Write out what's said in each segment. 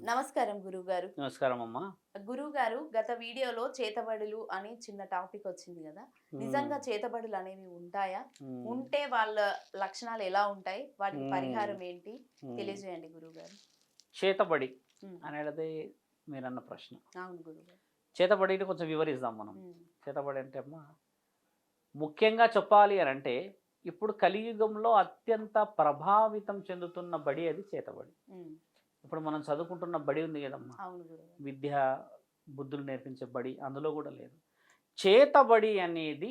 నమస్కారం గురువు గారు నమస్కారం అమ్మా గురువు గారు గత వీడియోలో చేతబడులు అని చిన్న టాపిక్ వచ్చింది కదా నిజంగా చేతబడులు అనేవి ఉంటాయా. ఉంటే వాళ్ళ లక్షణాలు ఎలా ఉంటాయి వాటికి మ్మ్. పరిహారం ఏంటి. తెలియజేయండి గురువు గారు చేతబడి. అనేది మీరన్న ప్రశ్న అవును గురువు గారు చేతబడిని కొంచెం వివరిద్దాం మనం. చేతబడి అంటే అమ్మా ముఖ్యంగా చెప్పాలి అని అంటే ఇప్పుడు కలియుగంలో అత్యంత ప్రభావితం చెందుతున్న బడి అది చేతబడి. ఇప్పుడు మనం చదువుకుంటున్న బడి ఉంది కదమ్మా విద్య బుద్ధులు నేర్పించే బడి అందులో కూడా లేదు చేతబడి అనేది.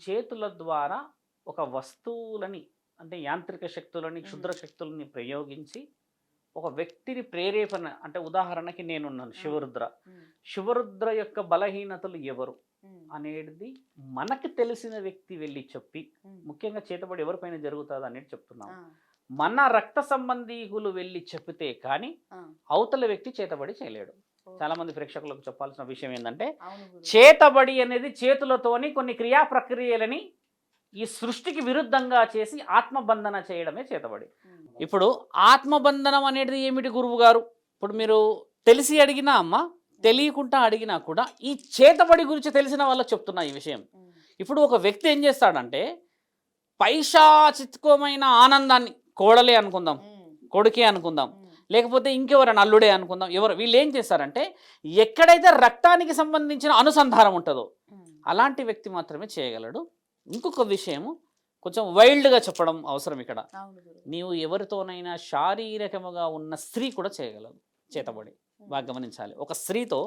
చేతుల ద్వారా ఒక వస్తువులని అంటే యాంత్రిక శక్తులని. క్షుద్ర శక్తులని ప్రయోగించి ఒక వ్యక్తిని ప్రేరేపణ అంటే ఉదాహరణకి నేనున్నాను శివరుద్ర. శివరుద్ర యొక్క బలహీనతలు ఎవరు. అనేది మనకి తెలిసిన వ్యక్తి వెళ్ళి చెప్పి. ముఖ్యంగా చేతబడి ఎవరిపైన జరుగుతుంది అనేది చెప్తున్నాం ఆ, మన రక్త సంబంధీకులు వెళ్ళి చెప్తే కానీ. అవతల వ్యక్తి చేతబడి చేయలేడు. చాలా మంది ప్రేక్షకులకు చెప్పాల్సిన విషయం ఏంటంటే చేతబడి అనేది చేతులతోని కొన్ని క్రియా ప్రక్రియలని ఈ సృష్టికి విరుద్ధంగా చేసి ఆత్మబంధన చేయడమే చేతబడి. ఇప్పుడు ఆత్మబంధనం అనేది ఏమిటి గురువు గారు ఇప్పుడు మీరు తెలిసి అడిగినా అమ్మ తెలియకుండా అడిగినా కూడా ఈ చేతబడి గురించి తెలిసిన వాళ్ళకి చెప్తున్నా ఈ విషయం. ఇప్పుడు ఒక వ్యక్తి ఏం చేస్తాడంటే పైశాచిత్వమైన ఆనందాన్ని కోడలే అనుకుందాం. కొడుకే అనుకుందాం. లేకపోతే ఇంకెవరైనా అల్లుడే అనుకుందాం ఎవరు వీళ్ళు ఏం చేస్తారంటే ఎక్కడైతే రక్తానికి సంబంధించిన అనుసంధానం ఉంటుందో. అలాంటి వ్యక్తి మాత్రమే చేయగలడు ఇంకొక విషయము కొంచెం వైల్డ్గా చెప్పడం అవసరం ఇక్కడ నీవు ఎవరితోనైనా శారీరకముగా ఉన్న స్త్రీ కూడా చేయగలదు చేతబడి బాగా గమనించాలి ఒక స్త్రీతో.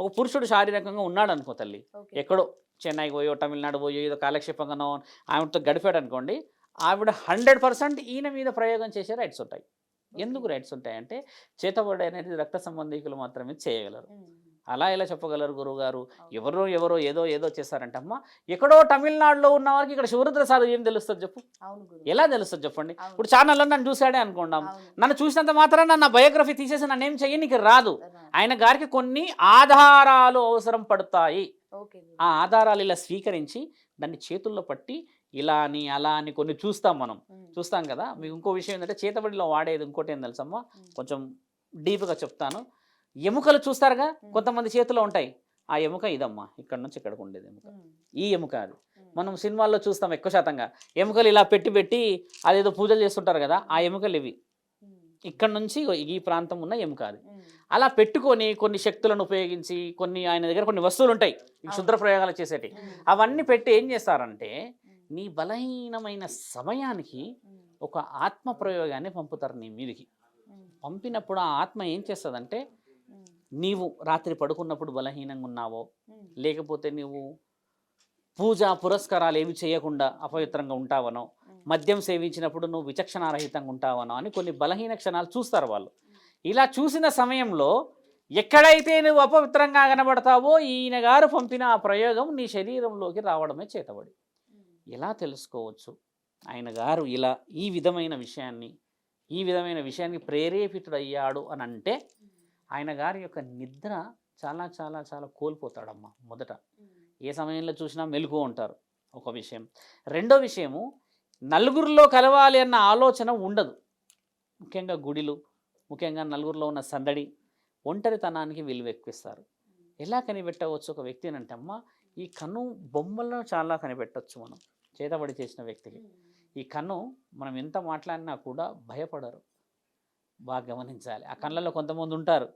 ఒక పురుషుడు శారీరకంగా ఉన్నాడు అనుకో తల్లి. ఎక్కడో చెన్నైకి పోయో తమిళనాడు పోయో ఏదో కాలక్షేపంగానో ఆవిడతో గడిపాడు అనుకోండి ఆవిడ హండ్రెడ్ పర్సెంట్ ఈయన మీద ప్రయోగం చేసే రైట్స్ ఉంటాయి ఎందుకు రైట్స్ ఉంటాయంటే చేతబడి అనేది రక్త సంబంధికులు మాత్రమే చేయగలరు. అలా ఎలా చెప్పగలరు గురువుగారు. ఎవరో ఎవరో ఏదో ఏదో చేస్తారంటే అమ్మ ఎక్కడో తమిళనాడులో ఉన్న వారికి ఇక్కడ శివరుద్ర సాధు ఏం తెలుస్తుంది చెప్పు ఎలా తెలుస్తుంది చెప్పండి. ఇప్పుడు ఛానల్లో నన్ను చూశాడే అనుకుందాం అవును. నన్ను చూసినంత మాత్రాన నా బయోగ్రఫీ తీసేసి నన్ను ఏం చెయ్యనికి రాదు. ఆయన గారికి కొన్ని ఆధారాలు అవసరం పడతాయి. ఆ ఆధారాలు ఇలా స్వీకరించి దాన్ని చేతుల్లో పట్టి ఇలా అని అలా అని కొన్ని చూస్తాం మనం. చూస్తాం కదా? మీకు ఇంకో విషయం ఏంటంటే చేతబడిలో వాడేది ఇంకోటి ఏం తెలుసమ్మా మ్మ్. కొంచెం డీప్గా చెప్తాను. ఎముకలు చూస్తారుగా? కొంతమంది చేతిలో ఉంటాయి. ఆ ఎముక ఇదమ్మా. ఇక్కడ నుంచి ఇక్కడికి ఉండేది ఎముక. ఈ ఎముక అది. మనం సినిమాల్లో చూస్తాం ఎక్కువ శాతంగా. ఎముకలు ఇలా పెట్టి పెట్టి అదేదో పూజలు చేస్తుంటారు కదా? ఆ ఎముకలు ఇవి. ఇక్కడ నుంచి ఈ ప్రాంతం ఉన్న ఎముక అది. అలా పెట్టుకొని కొన్ని శక్తులను ఉపయోగించి కొన్ని ఆయన దగ్గర కొన్ని వస్తువులు ఉంటాయి. ఈ క్షుద్ర ప్రయోగాలు చేసేటి. అవన్నీ పెట్టి ఏం చేస్తారంటే నీ బలహీనమైన సమయానికి. ఒక ఆత్మ ప్రయోగాన్ని పంపుతారు నీ మీదికి. పంపినప్పుడు ఆ ఆత్మ ఏం చేస్తుందంటే. నీవు రాత్రి పడుకున్నప్పుడు బలహీనంగా ఉన్నావో. లేకపోతే నీవు పూజ పురస్కారాలు ఏమి చేయకుండా అపవిత్రంగా ఉంటావనో. మద్యం సేవించినప్పుడు నువ్వు విచక్షణారహితంగా ఉంటావనో అని కొన్ని బలహీన క్షణాలు చూస్తారు వాళ్ళు ఇలా చూసిన సమయంలో ఎక్కడైతే నువ్వు అపవిత్రంగా కనబడతావో ఈయన గారు పంపిన ఆ ప్రయోగం నీ శరీరంలోకి రావడమే చేతబడి. ఎలా తెలుసుకోవచ్చు? ఆయన గారు ఇలా ఈ విధమైన విషయాన్ని ఈ విధమైన విషయాన్ని ప్రేరేపితుడయ్యాడు అని అంటే ఆయన గారి యొక్క నిద్ర చాలా చాలా చాలా కోల్పోతాడమ్మా మొదట. ఏ సమయంలో చూసినా మెలుగు ఉంటారు ఒక విషయం. రెండో విషయము నలుగురిలో కలవాలి అన్న ఆలోచన ఉండదు. ముఖ్యంగా గుడిలు ముఖ్యంగా నలుగురిలో ఉన్న సందడి ఒంటరితనానికి విలువ ఎక్కువిస్తారు. ఎలా కనిపెట్టవచ్చు ఒక వ్యక్తిని అంటే అమ్మ ఈ కన్ను బొమ్మల్లో చాలా కనిపెట్టవచ్చు మనం చేతబడి చేసిన వ్యక్తికి. ఈ కన్ను మనం ఎంత మాట్లాడినా కూడా భయపడరు. బాగా గమనించాలి. ఆ కళ్ళల్లో కొంతమంది ఉంటారు.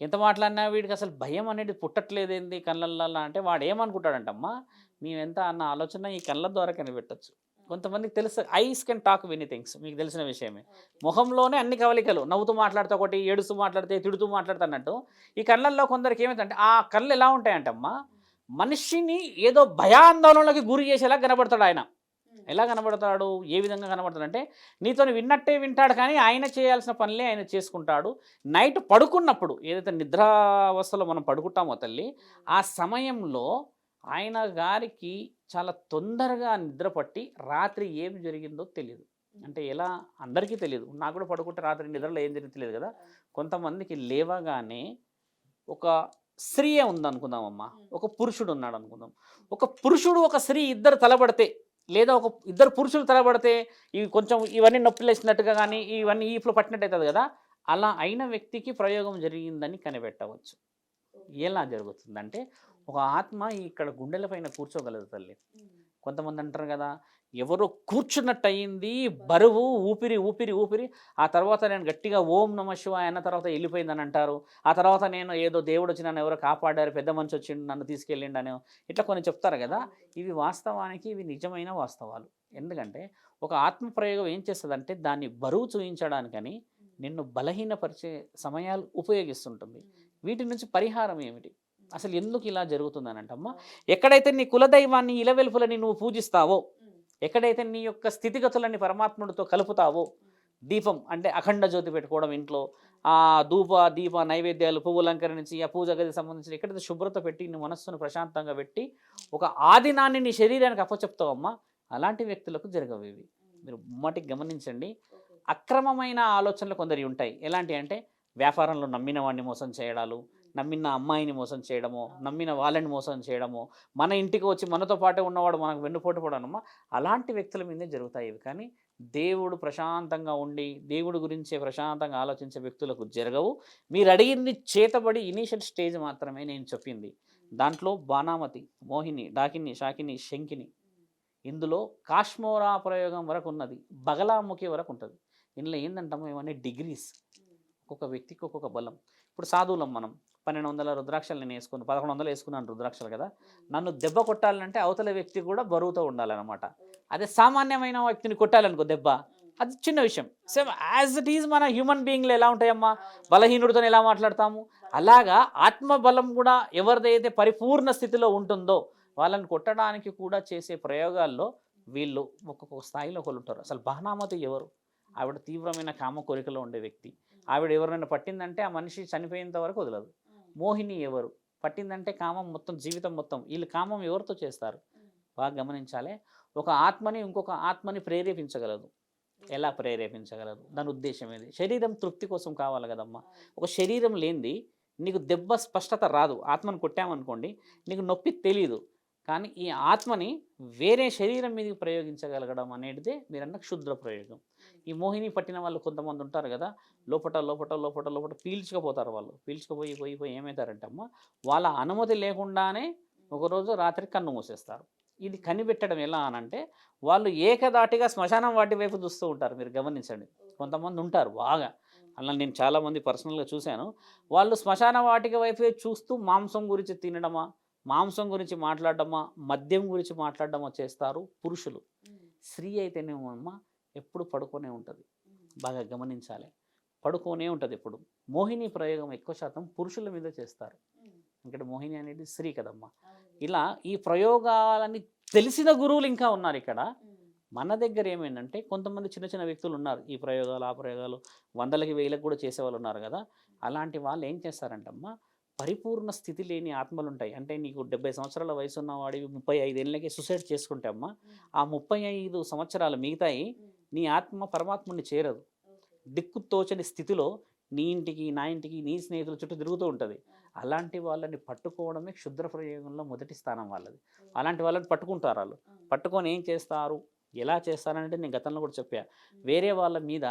ఎంత మాట్లాడినా వీడికి అసలు భయం అనేది పుట్టట్లేదు ఏంది కళ్ళల్లో అంటే వాడు ఏమనుకుంటాడంటమ్మా? నీవెంత అన్న ఆలోచన ఈ కళ్ళ ద్వారా కనిపెట్టచ్చు. కొంతమందికి తెలుసు eyes can talk many things మీకు తెలిసిన విషయమే. ముఖంలోనే అన్ని కవలికలు నవ్వుతూ మాట్లాడితే ఒకటి ఏడుస్తూ మాట్లాడితే తిడుతూ మాట్లాడుతున్నట్టు ఈ కళ్ళల్లో కొందరికి ఏమైందంటే ఆ కళ్ళు ఎలా ఉంటాయంటమ్మా? మనిషిని ఏదో భయాందోళనలోకి గురి చేసేలా కనబడతాడు ఆయన. ఎలా కనబడతాడు? ఏ విధంగా కనబడతాడు అంటే నీతో విన్నట్టే వింటాడు కానీ ఆయన చేయాల్సిన పనులే ఆయన చేసుకుంటాడు. నైట్ పడుకున్నప్పుడు ఏదైతే నిద్రావస్థలో మనం పడుకుంటామో తల్లి ఆ సమయంలో ఆయన గారికి చాలా తొందరగా నిద్ర పట్టి రాత్రి ఏం జరిగిందో తెలియదు అంటే ఎలా? అందరికీ తెలియదు నాకు కూడా పడుకుంటే రాత్రి నిద్రలో ఏం జరిగిందో తెలియదు కదా కొంతమందికి లేవగానే ఒక స్త్రీయే ఉందనుకుందామమ్మా. ఒక పురుషుడు ఉన్నాడు అనుకుందాం ఒక పురుషుడు ఒక స్త్రీ ఇద్దరు తలబడితే లేదా ఒక ఇద్దరు పురుషులు తలబడితే ఇవి కొంచెం ఇవన్నీ నొప్పి లేచినట్టుగా కానీ ఇవన్నీ ఈపులో పట్టినట్టు అవుతుంది కదా. అలా అయిన వ్యక్తికి ప్రయోగం జరిగిందని కనిపెట్టవచ్చు. ఎలా జరుగుతుందంటే ఒక ఆత్మ ఇక్కడ గుండెల పైన కూర్చోగలదు తల్లి. కొంతమంది అంటారు కదా ఎవరో కూర్చున్నట్టు అయ్యింది బరువు ఊపిరి ఊపిరి ఊపిరి ఆ తర్వాత నేను గట్టిగా ఓం నమ శివాయ అన్న తర్వాత వెళ్ళిపోయిందని అంటారు ఆ తర్వాత నేను ఏదో దేవుడు వచ్చి నన్ను ఎవరో కాపాడారు పెద్ద మనిషి వచ్చిండు నన్ను తీసుకెళ్ళిండు అని ఇట్లా కొన్ని చెప్తారు కదా ఇవి వాస్తవానికి ఇవి నిజమైన వాస్తవాలు. ఎందుకంటే ఒక ఆత్మ ప్రయోగం ఏం చేస్తుందంటే దాన్ని బరువు చూపించడానికని నిన్ను బలహీనపరిచే సమయాలు ఉపయోగిస్తుంటుంది. వీటి నుంచి పరిహారం ఏమిటి? అసలు ఎందుకు ఇలా జరుగుతుందనంటమ్మా ఎక్కడైతే నీ కులదైవాన్ని ఇలవెలుపులని నువ్వు పూజిస్తావో ఎక్కడైతే నీ యొక్క స్థితిగతులని పరమాత్ముడితో కలుపుతావో దీపం అంటే అఖండ జ్యోతి పెట్టుకోవడం ఇంట్లో ఆ ధూప దీప నైవేద్యాలు పువ్వులు అలంకరించి ఆ పూజ గది సంబంధించిన ఎక్కడైతే శుభ్రత పెట్టి నీ మనస్సును ప్రశాంతంగా పెట్టి ఒక ఆదినాన్ని నీ శరీరానికి అప్పచెప్తావమ్మా అలాంటి వ్యక్తులకు జరగవు ఇవి. మీరు ముమ్మటికి గమనించండి. అక్రమమైన ఆలోచనలు కొందరి ఉంటాయి. ఎలాంటి అంటే వ్యాపారంలో నమ్మిన వాడిని మోసం చేయడాలు నమ్మిన అమ్మాయిని మోసం చేయడము నమ్మిన వాళ్ళని మోసం చేయడము మన ఇంటికి వచ్చి మనతో పాటే ఉన్నవాడు మనకు వెన్నుపోటు పడనమ్మా అలాంటి వ్యక్తుల మీదే జరుగుతాయి ఇవి. కానీ దేవుడు ప్రశాంతంగా ఉండి దేవుడి గురించే ప్రశాంతంగా ఆలోచించే వ్యక్తులకు జరగవు. మీరు అడిగింది చేతబడి ఇనీషియల్ స్టేజ్ మాత్రమే నేను చెప్పింది. దాంట్లో బాణామతి మోహిని డాకిని షాకిని శంకిని. ఇందులో కాశ్మోరా ప్రయోగం వరకు ఉన్నది బగలాముఖి వరకు ఉంటుంది. ఇందులో ఏంటంటాము ఇవన్నీ డిగ్రీస్. ఒక్కొక్క వ్యక్తికి ఒక్కొక్క బలం. ఇప్పుడు సాధువులం మనం పన్నెండు వందల రుద్రాక్షలు నేను వేసుకుని పదకొండు వందలు వేసుకున్నాను రుద్రాక్షలు కదా. నన్ను దెబ్బ కొట్టాలంటే అవతల వ్యక్తి కూడా బరువుతో ఉండాలన్నమాట. అదే సామాన్యమైన వ్యక్తిని కొట్టాలనుకో దెబ్బ అది చిన్న విషయం. సేమ్ యాజ్ ఇట్ ఈజ్ మన హ్యూమన్ బీయింగ్లు ఎలా ఉంటాయమ్మా? బలహీనుడితో ఎలా మాట్లాడతాము? అలాగా ఆత్మబలం కూడా ఎవరిదైతే పరిపూర్ణ స్థితిలో ఉంటుందో వాళ్ళని కొట్టడానికి కూడా చేసే ప్రయోగాల్లో వీళ్ళు ఒక్కొక్క స్థాయిలో ఒకరు ఉంటారు అసలు బహనామతి ఎవరు? ఆవిడ తీవ్రమైన కామ కోరికలో ఉండే వ్యక్తి. ఆవిడ ఎవరైనా పట్టిందంటే ఆ మనిషి చనిపోయేంత వరకు వదలదు. మోహిని ఎవరు? పట్టిందంటే కామం మొత్తం జీవితం మొత్తం. వీళ్ళు కామం ఎవరితో చేస్తారు? బాగా గమనించాలి. ఒక ఆత్మని ఇంకొక ఆత్మని ప్రేరేపించగలదు. ఎలా ప్రేరేపించగలదు? దాని ఉద్దేశం ఏది? శరీరం తృప్తి కోసం కావాలి కదమ్మా. ఒక శరీరం లేనిది నీకు దెబ్బ స్పష్టత రాదు. ఆత్మను కొట్టామనుకోండి నీకు నొప్పి తెలియదు కానీ ఈ ఆత్మని వేరే శరీరం మీదకి ప్రయోగించగలగడం అనేది మీరన్న క్షుద్ర ప్రయోగం. ఈ మోహిని పట్టిన వాళ్ళు కొంతమంది ఉంటారు కదా లోపట లోపట లోపట లోపట పీల్చుకపోతారు వాళ్ళు. పీల్చుకుపోయి పోయి పోయి ఏమవుతారంటే అమ్మ వాళ్ళ అనుమతి లేకుండానే ఒకరోజు రాత్రి కన్ను మూసేస్తారు. ఇది కనిపెట్టడం ఎలా అనంటే వాళ్ళు ఏకదాటిగా శ్మశానం వాటి వైపు చూస్తూ ఉంటారు. మీరు గమనించండి. కొంతమంది ఉంటారు బాగా. అలా నేను చాలామంది పర్సనల్గా చూశాను. వాళ్ళు శ్మశాన వాటిక వైపే చూస్తూ మాంసం గురించి తినడమా మాంసం గురించి మాట్లాడడమా మద్యం గురించి మాట్లాడడమా చేస్తారు పురుషులు. స్త్రీ అయితేనేమో అమ్మ ఎప్పుడు పడుకొనే ఉంటుంది. బాగా గమనించాలి. పడుకోనే ఉంటుంది ఎప్పుడు. మోహిని ప్రయోగం ఎక్కువ శాతం పురుషుల మీద చేస్తారు. ఎందుకంటే మోహిని అనేది స్త్రీ కదమ్మా. ఇలా ఈ ప్రయోగాలని తెలిసిన గురువులు ఇంకా ఉన్నారు ఇక్కడ. మన దగ్గర ఏమైందంటే కొంతమంది చిన్న చిన్న వ్యక్తులు ఉన్నారు. ఈ ప్రయోగాలు ఆ ప్రయోగాలు వందలకి వేలకు కూడా చేసేవాళ్ళు ఉన్నారు కదా. అలాంటి వాళ్ళు ఏం చేస్తారంటమ్మా పరిపూర్ణ స్థితి లేని ఆత్మలు ఉంటాయి అంటే నీకు డెబ్బై సంవత్సరాల వయసు ఉన్న వాడివి ముప్పై ఐదేళ్ళకి సుసైడ్ చేసుకుంటే అమ్మా ఆ ముప్పై ఐదు సంవత్సరాలు మిగతాయి నీ ఆత్మ పరమాత్ముని చేరదు. దిక్కు తోచని స్థితిలో నీ ఇంటికి నా ఇంటికి నీ స్నేహితుల చుట్టూ తిరుగుతూ ఉంటుంది. అలాంటి వాళ్ళని పట్టుకోవడమే క్షుద్ర ప్రయోగంలో మొదటి స్థానం వాళ్ళది. అలాంటి వాళ్ళని పట్టుకుంటారు వాళ్ళు. పట్టుకొని ఏం చేస్తారు? ఎలా చేస్తారంటే నేను గతంలో కూడా చెప్పా. వేరే వాళ్ళ మీద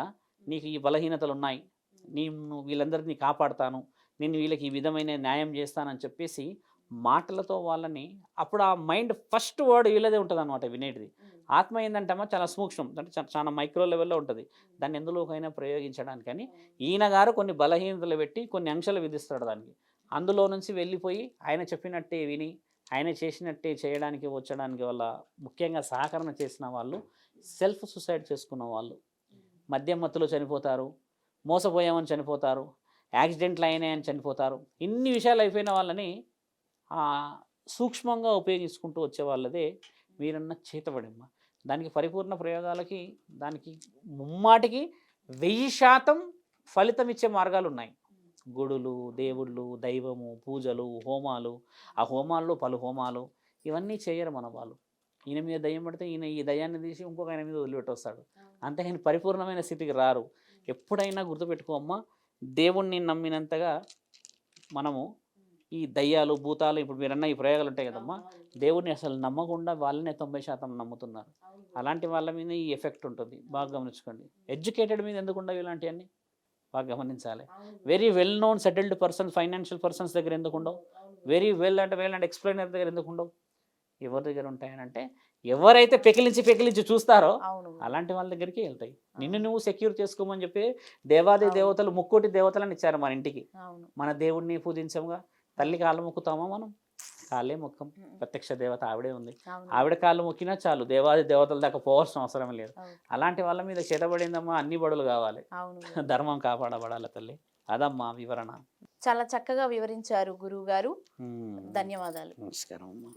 నీకు ఈ బలహీనతలు ఉన్నాయి నేను వీళ్ళందరినీ కాపాడుతాను. నేను వీళ్ళకి ఈ విధమైన న్యాయం చేస్తానని చెప్పేసి మాటలతో వాళ్ళని అప్పుడు ఆ మైండ్ ఫస్ట్ వర్డ్ వీళ్ళదే ఉంటుంది అనమాట వినేటిది ఆత్మ ఏంటంటే చాలా సూక్ష్మం అంటే చాలా మైక్రో లెవెల్లో ఉంటుంది. దాన్ని ఎందులోకైనా ప్రయోగించడానికని ఈయన గారు కొన్ని బలహీనతలు పెట్టి కొన్ని అంశాలు విధిస్తాడు దానికి. అందులో నుంచి వెళ్ళిపోయి ఆయన చెప్పినట్టే విని ఆయన చేసినట్టే చేయడానికి వచ్చడానికి వల్ల ముఖ్యంగా సహకరణ చేసిన వాళ్ళు సెల్ఫ్ సూసైడ్ చేసుకున్న వాళ్ళు. మద్యం మత్తులో చనిపోతారు మోసపోయామని చనిపోతారు యాక్సిడెంట్లు అయినాయని చనిపోతారు. ఇన్ని విషయాలు అయిపోయిన వాళ్ళని సూక్ష్మంగా ఉపయోగించుకుంటూ వచ్చే వాళ్ళదే మీరన్న చేతబడిమ్మ. దానికి పరిపూర్ణ ప్రయోగాలకి దానికి ముమ్మాటికి వెయ్యి శాతం ఫలితం ఇచ్చే మార్గాలు ఉన్నాయి. గుడులు దేవుళ్ళు దైవము పూజలు హోమాలు. ఆ హోమాల్లో పలు హోమాలు. ఇవన్నీ చేయరు మన వాళ్ళు. ఈయన మీద దయ్యం పడితే ఈయన ఈ దయ్యాన్ని తీసి ఇంకొక ఆయన మీద వదిలిపెట్టొస్తాడు. అంతేగాని పరిపూర్ణమైన స్థితికి రారు. ఎప్పుడైనా గుర్తుపెట్టుకోమ్మా దేవుణ్ణి నమ్మినంతగా మనము ఈ దయ్యాలు భూతాలు ఇప్పుడు మీరన్న ఈ ప్రయోగాలు ఉంటాయి కదమ్మా. దేవుడిని అసలు నమ్మకుండా వాళ్ళనే తొంభై శాతం నమ్ముతున్నారు. అలాంటి వాళ్ళ మీద ఈ ఎఫెక్ట్ ఉంటుంది. బాగా గమనించుకోండి. ఎడ్యుకేటెడ్ మీద ఎందుకు ఉండవు ఇలాంటివన్నీ? బాగా గమనించాలి. Very well known settled person financial persons దగ్గర ఎందుకు ఉండవు? వెరీ వెల్ అంటే వెల్ అండ్ ఎక్స్ప్లెయినర్ దగ్గర ఎందుకు ఉండవు? ఎవరి దగ్గర ఉంటాయనంటే ఎవరైతే పెకిలించి పెకిలించి చూస్తారో అలాంటి వాళ్ళ దగ్గరికి వెళ్తాయి. నిన్ను నువ్వు సెక్యూర్ చేసుకోమని చెప్పి దేవాది. దేవతలు ముక్కోటి దేవతలను ఇచ్చారు మన ఇంటికి. మన దేవుణ్ణి పూజించముగా. తల్లి కాళ్ళు మొక్కుతామా మనం? కాళ్ళే మొక్కం. ప్రత్యక్ష దేవత ఆవిడే ఉంది. ఆవిడ కాళ్ళు మొక్కినా చాలు దేవాది దేవతల దాకా పోవాల్సిన అవసరం లేదు. అలాంటి వాళ్ళ మీద చేతబడిందమ్మా అన్ని బడులు కావాలి. అవును ధర్మం కాపాడబడాలి తల్లి. అదమ్మా వివరణ. చాలా చక్కగా వివరించారు గురువు గారు. ధన్యవాదాలు. నమస్కారం అమ్మా.